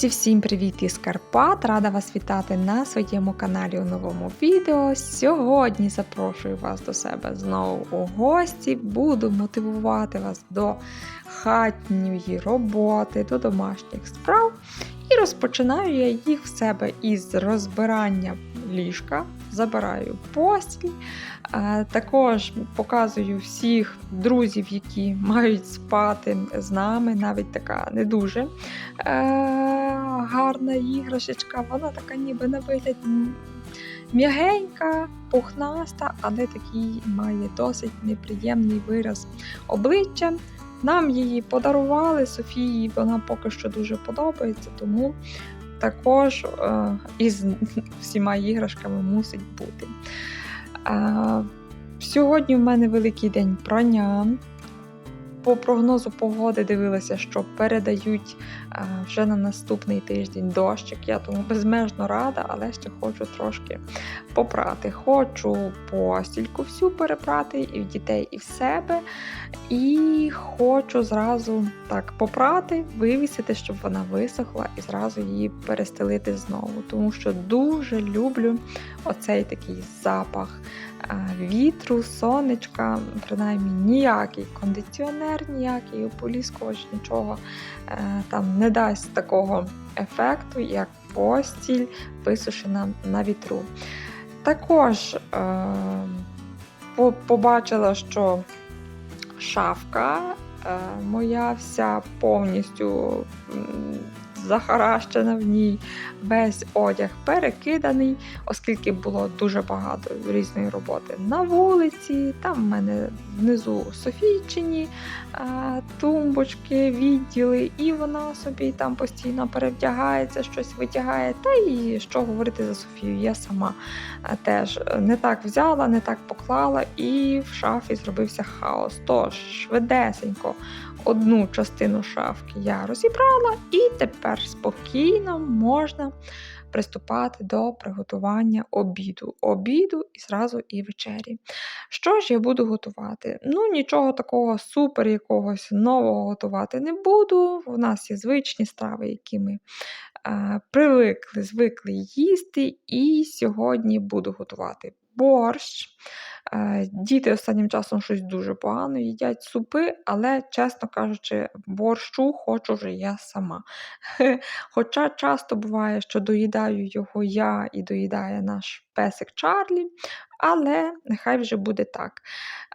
Друзі, всім привіт із Карпат! Рада вас вітати на своєму каналі у новому відео. Сьогодні запрошую вас до себе знову у гості. Буду мотивувати вас до хатньої роботи, до домашніх справ. І розпочинаю я їх в себе із розбирання ліжка, забираю постіль. Е, Також показую всіх друзів, які мають спати з нами, навіть така не дуже е, гарна іграшечка. Вона така ніби на вигляд м'ягенька, пухнаста, але такий має досить неприємний вираз обличчя. Нам її подарували Софії, вона поки що дуже подобається, тому також е, із всіма іграшками мусить бути. Сьогодні в мене великий день прання. По прогнозу погоди дивилася, що передають вже на наступний тиждень дощик. Я тому безмежно рада, але ще хочу трошки попрати. Хочу постільку всю перепрати і в дітей, і в себе. І хочу зразу так попрати, вивісити, щоб вона висохла, і зразу її перестелити знову. Тому що дуже люблю оцей такий запах е, вітру, сонечка, принаймні ніякий кондиціонер, ніякий ополіскувач, нічого е, там не дасть такого ефекту, як постіль висушена на вітру. Також е, побачила, що шафка е, моя вся повністю захаращена в ній, весь одяг перекиданий, оскільки було дуже багато різної роботи на вулиці. Там в мене внизу Софійчині е, тумбочки, відділи, і вона собі там постійно перевдягається, щось витягає. Та і що говорити за Софію, я сама е, теж не так взяла, не так поклала, і в шафі зробився хаос. Тож швидесенько одну частину шафки я розібрала, і тепер спокійно можна приступати до приготування обіду. Обіду і зразу і вечері. Що ж я буду готувати? Ну, нічого такого супер якогось нового готувати не буду. У нас є звичні страви, які ми е, привикли, звикли їсти. І сьогодні буду готувати борщ. Е, Діти останнім часом щось дуже погано їдять супи, але, чесно кажучи, борщу хочу вже я сама. Хоча часто буває, що доїдаю його я і доїдає наш песик Чарлі, але нехай вже буде так.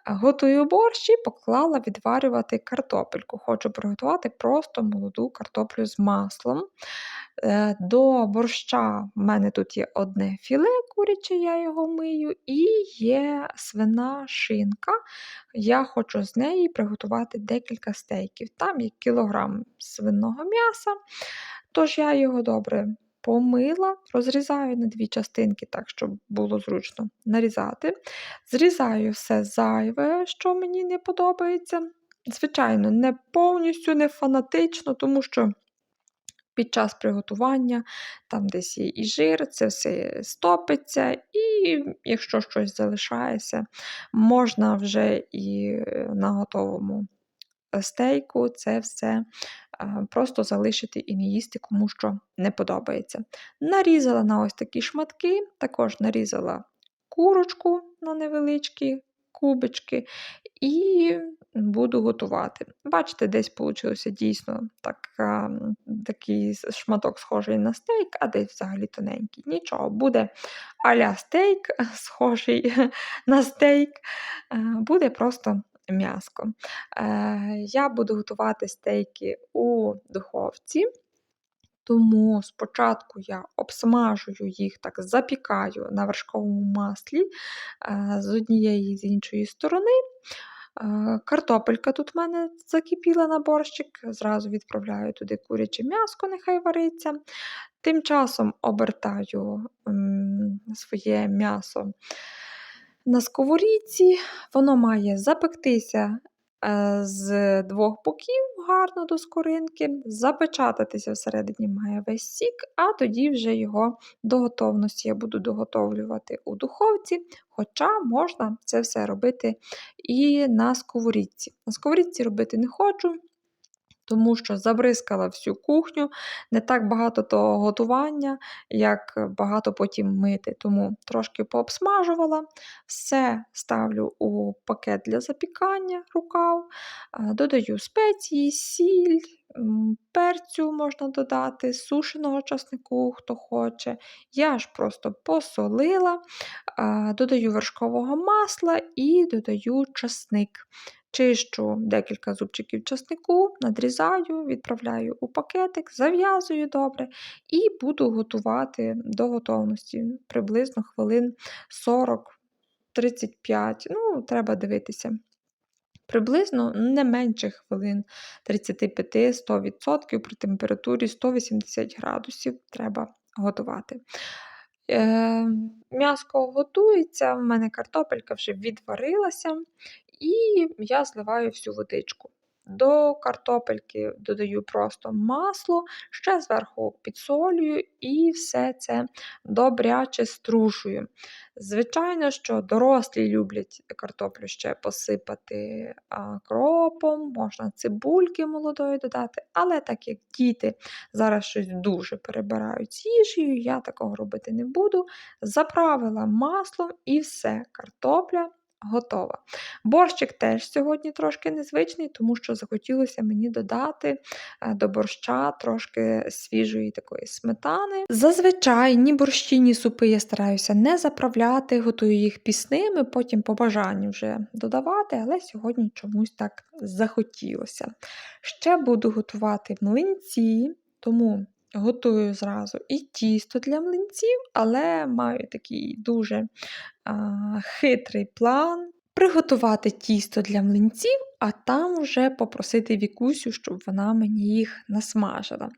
Готую борщ і поклала відварювати картопельку. Хочу приготувати просто молоду картоплю з маслом. Е, До борща в мене тут є одне філе куряче, я його мию, і є свина шинка. Я хочу з неї приготувати декілька стейків. Там є кілограм свиного м'яса, тож я його добре помила, розрізаю на дві частинки, так, щоб було зручно нарізати. Зрізаю все зайве, що мені не подобається. Звичайно, не повністю не фанатично, тому що під час приготування там десь є і жир, це все стопиться, і якщо щось залишається, можна вже і е, на готовому стейку це все просто залишити і не їсти, кому що не подобається. Нарізала на ось такі шматки, також нарізала курочку на невеличкі кубички і буду готувати. Бачите, десь вийшло дійсно така, такий шматок схожий на стейк, а десь взагалі тоненький. Нічого, буде аля стейк, схожий на стейк, буде просто м'яско. Е, Я буду готувати стейки у духовці. Тому спочатку я обсмажую їх, так запікаю на вершковому маслі е, з однієї і з іншої сторони. Е, Картопелька тут в мене закипіла на борщик, зразу відправляю туди куряче м'яско, нехай вариться. Тим часом обертаю своє м'ясо на сковорідці, воно має запектися е, з двох боків гарно до скоринки, запечататися всередині має весь сік, а тоді вже його до готовності я буду доготовлювати у духовці, хоча можна це все робити і на сковорідці. На сковорідці робити не хочу. Тому що забризкала всю кухню, не так багато того готування, як багато потім мити. Тому трошки пообсмажувала, все ставлю у пакет для запікання, рукав, е, додаю спеції, сіль, перцю можна додати, сушеного часнику, хто хоче. Я ж просто посолила, додаю вершкового масла і додаю часник. Чищу декілька зубчиків часнику, надрізаю, відправляю у пакетик, зав'язую добре і буду готувати до готовності приблизно хвилин 40-35. Ну, треба дивитися. Приблизно не менше хвилин 35-100% при температурі 180 градусів треба готувати. Е, М'яско готується, в мене картопелька вже відварилася, і я зливаю всю водичку. До картопельки додаю просто масло, ще зверху підсолюю і все це добряче струшую. Звичайно, що дорослі люблять картоплю ще посипати кропом, можна цибульки молодої додати, але так як діти зараз щось дуже перебирають з їжею, я такого робити не буду. Заправила маслом і все, картопля готова. Борщик теж сьогодні трошки незвичний, тому що захотілося мені додати е, до борща трошки свіжої такої сметани. Зазвичай ні борщі, ні супи я стараюся не заправляти, готую їх пісними, потім по бажанню вже додавати, але сьогодні чомусь так захотілося. Ще буду готувати млинці, тому. Готую зразу і тісто для млинців, але маю такий дуже хитрий план приготувати тісто для млинців, а там вже попросити Вікусю, щоб вона мені їх насмажила.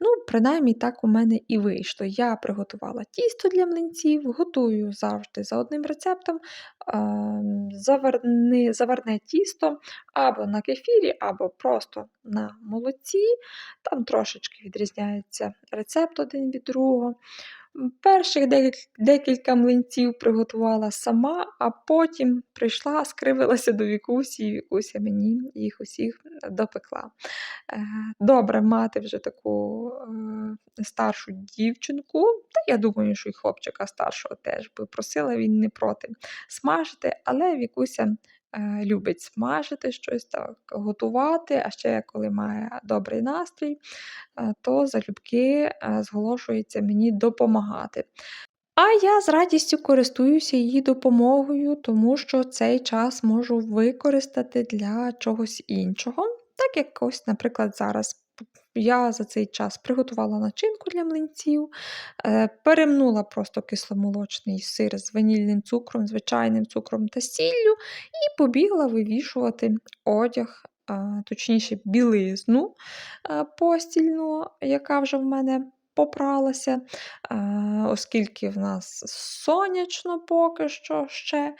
Ну, принаймні, так у мене і вийшло. Я приготувала тісто для млинців, готую завжди за одним рецептом заварне, заварне тісто або на кефірі, або просто на молоці. Там трошечки відрізняється рецепт один від другого. Перших декілька млинців приготувала сама, а потім прийшла, скривилася до Вікусі, і Вікуся мені їх усіх допекла. Е, добре мати вже таку е, старшу дівчинку, та я думаю, що і хлопчика старшого теж би просила він не проти смажити, але Вікуся любить смажити щось так, готувати, а ще коли має добрий настрій, е, то залюбки е, зголошується мені допомагати. А я з радістю користуюся її допомогою, тому що цей час можу використати для чогось іншого. Так як ось, наприклад, зараз я за цей час приготувала начинку для млинців, е, перемнула просто кисломолочний сир з ванільним цукром, звичайним цукром та сіллю, і побігла вивішувати одяг, точніше, білизну е, постільну, яка вже в мене попралася, е, оскільки в нас сонячно поки що ще.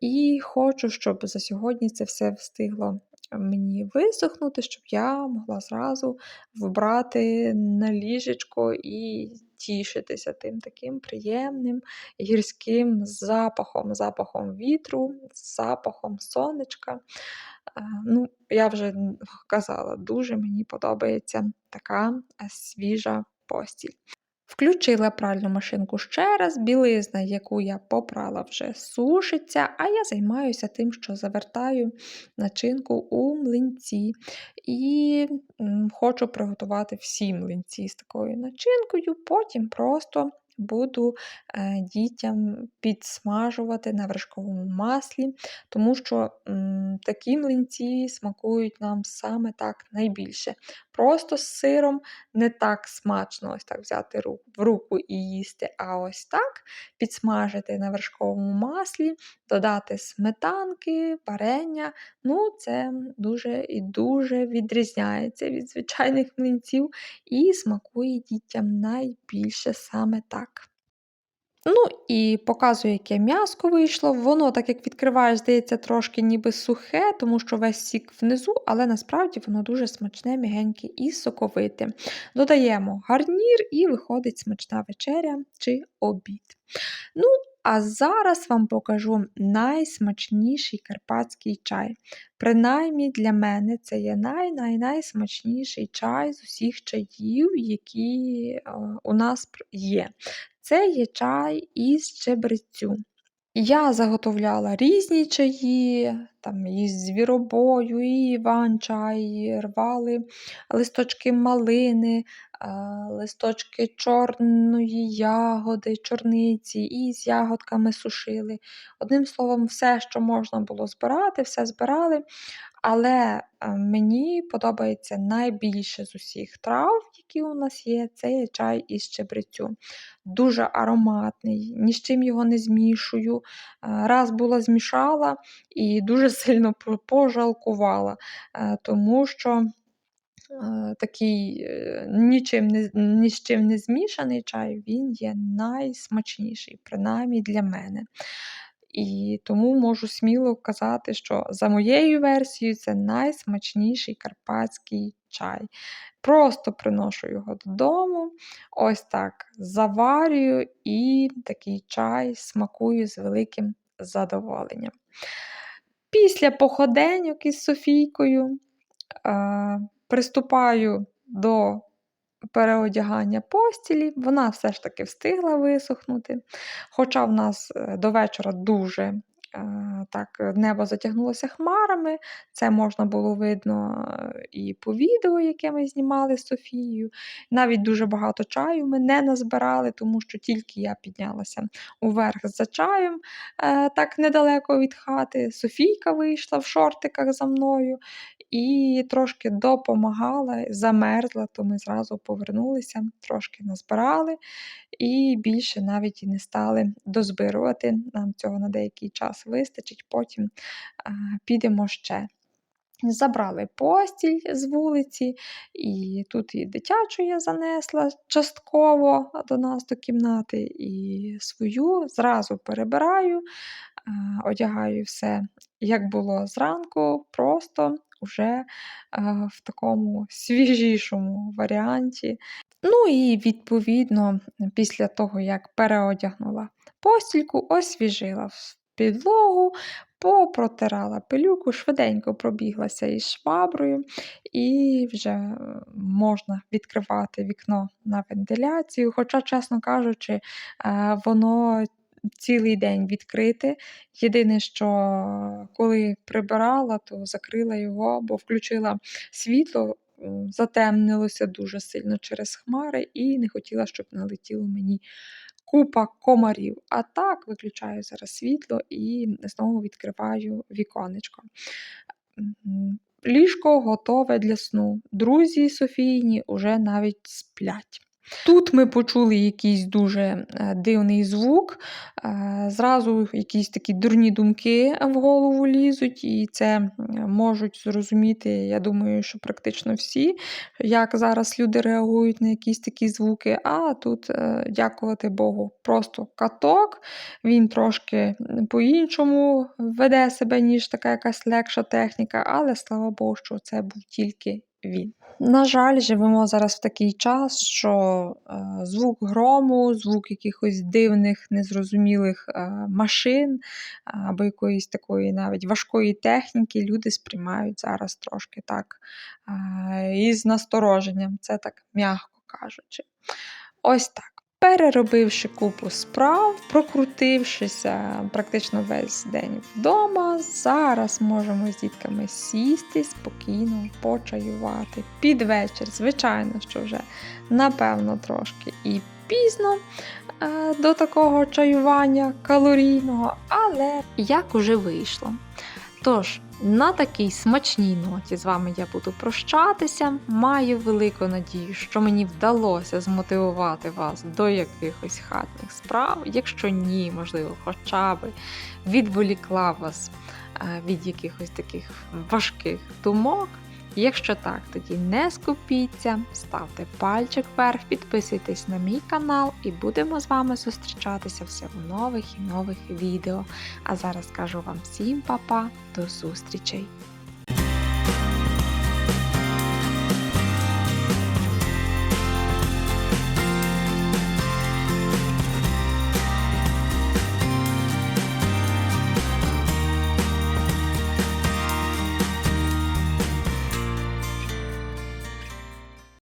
І хочу, щоб за сьогодні це все встигло мені висохнути, щоб я могла зразу вбрати на ліжечко і тішитися тим таким приємним гірським запахом, запахом вітру, запахом сонечка. Ну, Я вже казала, дуже мені подобається така свіжа постіль. Включила пральну машинку ще раз, білизна, яку я попрала, вже сушиться, а я займаюся тим, що завертаю начинку у млинці. І хочу приготувати всі млинці з такою начинкою, потім просто буду е, дітям підсмажувати на вершковому маслі, тому що такі млинці смакують нам саме так найбільше. Просто з сиром не так смачно ось так взяти в руку і їсти, а ось так підсмажити на вершковому маслі, додати сметанки, варення. Ну, це дуже і дуже відрізняється від звичайних млинців і смакує дітям найбільше саме так. Ну і показую, яке м'яско вийшло. Воно, так як відкриваєш, здається, трошки ніби сухе, тому що весь сік внизу, але насправді воно дуже смачне, м'ягеньке і соковите. Додаємо гарнір і виходить смачна вечеря чи обід. Ну, А зараз вам покажу найсмачніший карпатський чай. Принаймні для мене це є най-най-найсмачніший чай з усіх чаїв, які е, у нас є. Це є чай із чебрецю. Я заготовляла різні чаї, там і звіробою, і іван-чай, рвали листочки малини, листочки чорної ягоди, чорниці, і з ягодками сушили. Одним словом, все, що можна було збирати, все збирали. Але е, мені подобається найбільше з усіх трав, які у нас є, це є чай із чебрецю. Дуже ароматний, ні з чим його не змішую. Е, Раз була змішала і дуже сильно пожалкувала, е, тому що такий нічим не, ні з чим не змішаний чай, він є найсмачніший, принаймні для мене. І тому можу сміло казати, що за моєю версією це найсмачніший карпатський чай. Просто приношу його додому, ось так заварюю і такий чай смакую з великим задоволенням. Після походеньок із Софійкою е, приступаю до переодягання постілі. Вона все ж таки встигла висохнути. Хоча в нас е, до вечора дуже так, небо затягнулося хмарами, це можна було видно е, і по відео, яке ми знімали з Софією. Навіть дуже багато чаю ми не назбирали, тому що тільки я піднялася уверх за чаєм, е, так недалеко від хати. Софійка вийшла в шортиках за мною і трошки допомагала, замерзла, то ми зразу повернулися, трошки назбирали і більше навіть і не стали дозбирувати. Нам цього на деякий час вистачить, потім а, підемо ще. Забрали постіль з вулиці, і тут і дитячу я занесла частково до нас до кімнати, і свою зразу перебираю, одягаю все, як було зранку, просто вже в такому свіжішому варіанті. Ну і відповідно, після того, як переодягнула постільку, освіжила підлогу, попротирала пилюку, швиденько пробіглася із шваброю, і вже е, можна відкривати вікно на вентиляцію. Хоча, чесно кажучи, е, воно цілий день відкрите. Єдине, що коли прибирала, то закрила його, бо включила світло. Затемнилося дуже сильно через хмари, і не хотіла, щоб налетіло мені купа комарів. А так виключаю зараз світло і знову відкриваю віконечко. Ліжко готове для сну. Друзі Софійні уже навіть сплять. Тут ми почули якийсь дуже е, дивний звук, е, зразу якісь такі дурні думки в голову лізуть, і це можуть зрозуміти, я думаю, що практично всі, як зараз люди реагують на якісь такі звуки. А тут, е, дякувати Богу, просто каток, він трошки по-іншому веде себе, ніж така якась легша техніка, але слава Богу, що це був тільки він. На жаль, живемо зараз в такий час, що е, звук грому, звук якихось дивних, незрозумілих е, машин або якоїсь такої навіть важкої техніки люди сприймають зараз трошки так е, із настороженням, це так м'яко кажучи. Ось так. Переробивши купу справ, прокрутившися практично весь день вдома, зараз можемо з дітками сісти спокійно, почаювати. Під вечір, звичайно, що вже напевно трошки і пізно е, до такого чаювання калорійного, але як уже вийшло. Тож, на такій смачній ноті з вами я буду прощатися. Маю велику надію, що мені вдалося змотивувати вас до якихось хатних справ. Якщо ні, можливо, хоча б відволікла вас е, від якихось таких важких думок. Якщо так, тоді не скупіться, ставте пальчик вверх, підписуйтесь на мій канал і будемо з вами зустрічатися все в нових і нових відео. А зараз кажу вам всім па-па, до зустрічей!